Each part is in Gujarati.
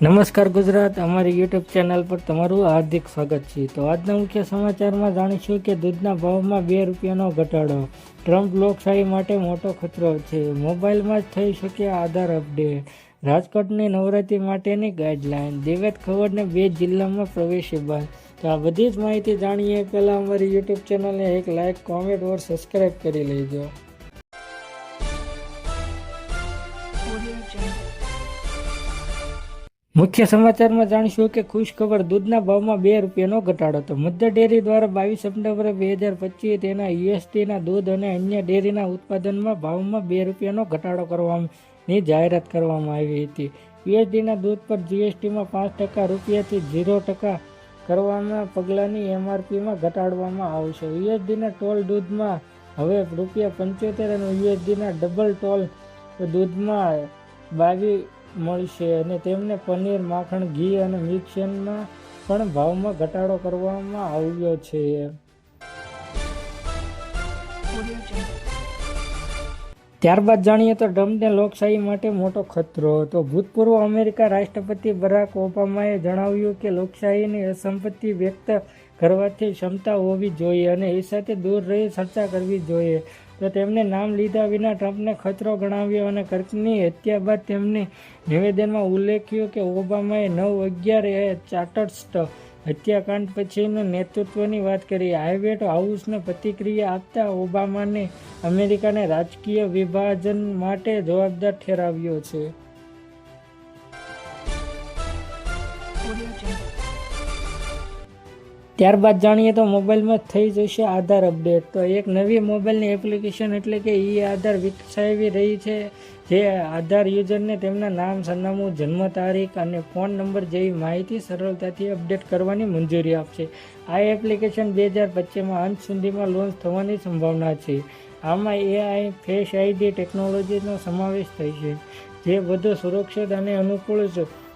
નમસ્કાર ગુજરાત, અમારી યુટ્યુબ ચેનલ પર તમારું હાર્દિક સ્વાગત છે. તો આજના મુખ્ય સમાચારમાં જાણીશું કે દૂધના ભાવમાં બે રૂપિયાનો ઘટાડો. ટ્રમ્પ લોકશાહી માટે મોટો ખતરો છે. મોબાઈલમાં જ થઈ શકે આધાર અપડેટ. રાજકોટની નવરાત્રી માટેની ગાઈડલાઇન દિવેત ખબરને બે જિલ્લામાં પ્રવેશી બંધ તો આ બધી જ માહિતી જાણીએ. પહેલાં અમારી યુટ્યુબ ચેનલને એક લાઇક કોમેન્ટ ઓર સબસ્ક્રાઈબ કરી લેજો. મુખ્ય સમાચારમાં જાણીશું કે ખુશ ખબર દૂધના ભાવમાં બે રૂપિયાનો ઘટાડો તો મધ્ય ડેરી દ્વારા બાવીસ સપ્ટેમ્બરે બે હજાર પચીસ તેના યુએસટીના દૂધ અને અન્ય ડેરીના ઉત્પાદનમાં ભાવમાં બે રૂપિયાનો ઘટાડો કરવાની જાહેરાત કરવામાં આવી હતી. યુએસડીના દૂધ પર જીએસટીમાં પાંચ ટકા, રૂપિયાથી ઝીરો ટકા કરવામાં પગલાંની એમઆરપીમાં ઘટાડવામાં આવશે. યુએસડીના ટોલ દૂધમાં હવે રૂપિયા પંચોતેર અને યુએસડીના ડબલ ટોલ દૂધમાં બાવી મળશે અને તેમને પનીર, માખણ, ઘી અને મિક્સરમાં પણ ભાવમાં ઘટાડો કરવામાં આવ્યો છે. ત્યારબાદ જાણીએ તો ટ્રમ્પને લોકશાહી માટે મોટો ખતરો તો ભૂતપૂર્વ અમેરિકા રાષ્ટ્રપતિ બરાક ઓબામાએ જણાવ્યું કે લોકશાહીની અસંપત્તિ વ્યક્ત કરવાથી ક્ષમતા હોવી જોઈએ અને એ સાથે દૂર રહી ચર્ચા કરવી જોઈએ. તો તેમણે નામ લીધા વિના ટ્રમ્પને ખતરો ગણાવ્યો અને કર્કની હત્યા બાદ તેમની નિવેદનમાં ઉલ્લેખ્યું કે ઓબામાએ નવ અગિયાર એ ચાર્ટર્સ્ટ હત્યાકાંડ પછીનું નેતૃત્વની વાત કરી. હાઇવેટ હાઉસને પ્રતિક્રિયા આપતા ઓબામાને અમેરિકાને રાજકીય વિભાજન માટે જવાબદાર ઠેરાવ્યો છે. ત્યારબાદ જાણીએ તો મોબાઈલમાં થઈ જશે આધાર અપડેટ. તો એક નવી મોબાઈલની એપ્લિકેશન એટલે કે ઈ આધાર વિકસાવી રહી છે, જે આધાર યુઝરને તેમના નામ, સરનામું, જન્મ તારીખ અને ફોન નંબર જેવી માહિતી સરળતાથી અપડેટ કરવાની મંજૂરી આપશે. આ એપ્લિકેશન બે હજાર પચીસમાં અંત સુધીમાં લોન્ચ થવાની સંભાવના છે. આમાં એઆઈ ફેસ આઈડી ટેકનોલોજીનો સમાવેશ થશે જે વધુ સુરક્ષિત અને અનુકૂળ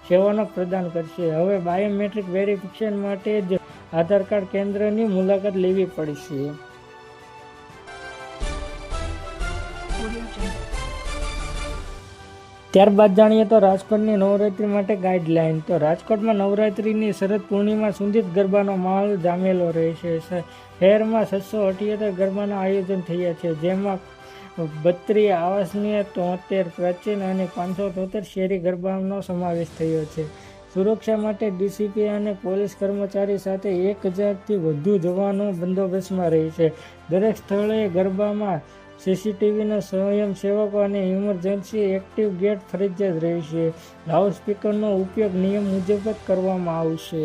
સેવાનો પ્રદાન કરશે. હવે બાયોમેટ્રિક વેરિફિકેશન માટે જ આધાર કાર્ડ કેન્દ્રની મુલાકાત લેવી પડશે. ત્યારબાદ જાણીએ તો રાજકોટની નવરાત્રી માટે ગાઈડલાઈન. તો રાજકોટમાં નવરાત્રિની શરદ પૂર્ણિમા સુધી ગરબાનો માહોલ જામેલો રહેશે. શહેરમાં છસો અઠ્યોતેર ગરબાના આયોજન થયા છે, જેમાં બત્રી આવાસનીય તોતેર પ્રાચીન અને પાંચસો તોતેર શેરી ગરબાનો સમાવેશ થયો છે. સુરક્ષા માટે ડીસીપી અને પોલીસ કર્મચારી સાથે એક હજારથી વધુ જવાનો બંદોબસ્તમાં રહી છે. દરેક સ્થળે ગરબામાં સીસીટીવીના સ્વયંસેવકો અને ઇમરજન્સી એક્ટિવ ગેટ ફરજિયાત રહેશે લાઉડસ્પીકરનો ઉપયોગ નિયમ મુજબ જ કરવામાં આવશે.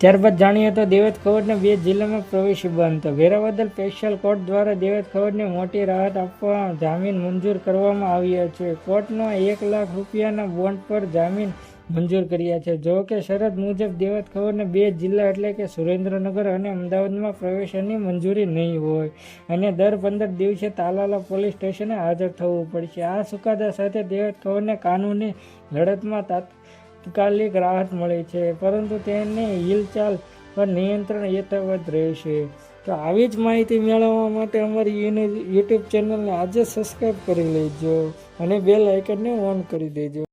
ત્યારબાદ જાણીએ તો દેવત ખવડને બે જિલ્લામાં પ્રવેશ બંધ. હતો વેરાવદર સ્પેશિયલ કોર્ટ દ્વારા દેવત ખવડને મોટી રાહત આપવા જામીન મંજૂર કરવામાં આવ્યા છે. કોર્ટનો એક લાખ રૂપિયાના બોન્ડ પર જામીન મંજૂર કર્યા છે. જો કે શરત મુજબ દેવત ખવડને બે જિલ્લા એટલે કે સુરેન્દ્રનગર અને અમદાવાદમાં પ્રવેશની મંજૂરી નહીં હોય અને દર પંદર દિવસે તાલાલા પોલીસ સ્ટેશને હાજર થવું પડશે. આ ચુકાદા સાથે દેવત ખવડને કાનૂની લડતમાં તાત્કાલિક રાહત મળે છે, પરંતુ તેની હિલચાલ પર નિયંત્રણ યથાવત રહેશે. તો આવી જ માહિતી મેળવવા માટે અમારી યુટ્યુબ ચેનલને આજે સબસ્ક્રાઈબ કરી લેજો અને બેલ આઇકનને ઓન કરી દેજો.